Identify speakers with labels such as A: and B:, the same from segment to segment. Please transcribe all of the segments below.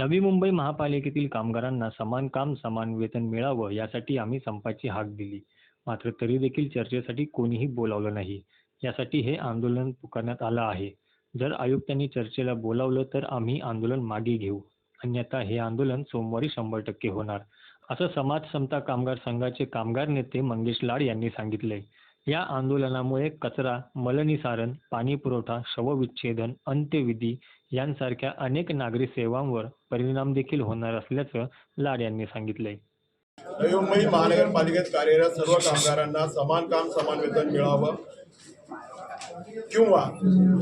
A: नवी मुंबई महापालिकेतील कामगारांना समान काम समान वेतन मिळावं यासाठी आम्ही संपाची हाक दिली. मात्र तरी देखील चर्चेसाठी कोणीही बोलावलं नाही. यासाठी हे आंदोलन पुकारण्यात आलं आहे. जर आयुक्तांनी चर्चेला बोलावलं तर आम्ही आंदोलन मागे घेऊ. अन्यथा हे आंदोलन सोमवारी शंभर टक्के होणार. असं समाज समता कामगार संघाचे कामगार नेते मंगेश लाड यांनी सांगितलंय. या आंदोलनामुळे कचरा मलनिसारण पाणी पुरवठा शवविच्छेदन अंत्यविधी यांसारख्या अनेक नागरी सेवांवर परिणाम देखील होणार असल्याचं लाड यांनी सांगितलंय.
B: नवी मुंबई महानगरपालिकेत कार्यरत सर्व कामगारांना समान काम समान वेतन मिळावं. किंवा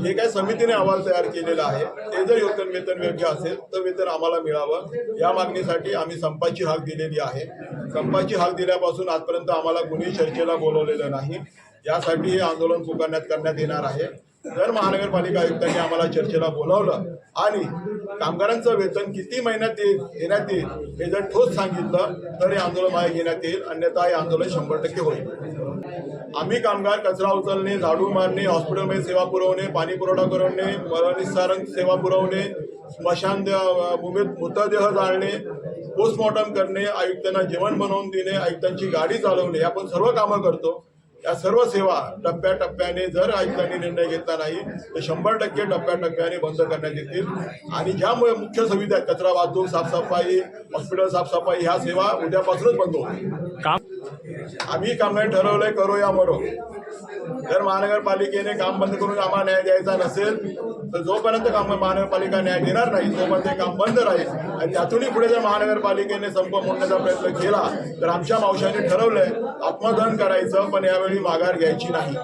B: जे काही समितीने अहवाल तयार केलेला आहे ते जर वेतन वेतन योग्य असेल तर वेतन आम्हाला मिळावं. या मागणीसाठी आम्ही संपाची हाक दिलेली आहे. संपाची हाक दिल्यापासून आजपर्यंत आम्हाला कुणी चर्चेला बोलवलेलं नाही. यासाठी हे आंदोलन पुकारण्यात करण्यात येणार आहे. जर महानगरपालिका आयुक्तांनी आम्हाला चर्चेला बोलावलं आणि कामगारांचं वेतन किती महिन्यात येईल येण्यात येईल हे जर ठोस सांगितलं तर हे आंदोलन मागे घेण्यात येईल अन्यथा हे आंदोलन शंभर टक्के होईल. आम्ही कामगार कचरा उचलणे झाडू मारणे हॉस्पिटलमध्ये सेवा पुरवणे पाणी पुरवठा करणे मलनिस्सारण सेवा पुरवणे स्मशान भूमीत मृतदेह जाळणे पोस्टमॉर्टम करणे आयुक्तांना जेवण बनवून देणे आयुक्तांची गाडी चालवणे आपण सर्व कामं करतो. या सर्व सेवा टप्प्याटप्प्याने जर आयुक्तांनी निर्णय घेतला नाही तर शंभर टक्के टप्प्याटप्प्याने बंद करण्यात येतील. आणि ज्यामुळे मुख्य सुविधा कचरा वाहतूक साफसफाई हॉस्पिटल साफसफाई ह्या सेवा उद्यापासूनच बंद होतील. आम्ही कामगार ठरवलंय करो या मरो जर महानगरपालिकेने काम बंद करून आम्हाला न्याय द्यायचा नसेल तर जोपर्यंत काम महानगरपालिका न्याय देणार नाही तोपर्यंत ते काम बंद राहील. आणि त्यातूनही पुढे जर महानगरपालिकेने संप मोडण्याचा प्रयत्न केला तर आमच्या मावशाने ठरवलंय आत्मदहन करायचं पण यावेळी माघार घ्यायची नाही.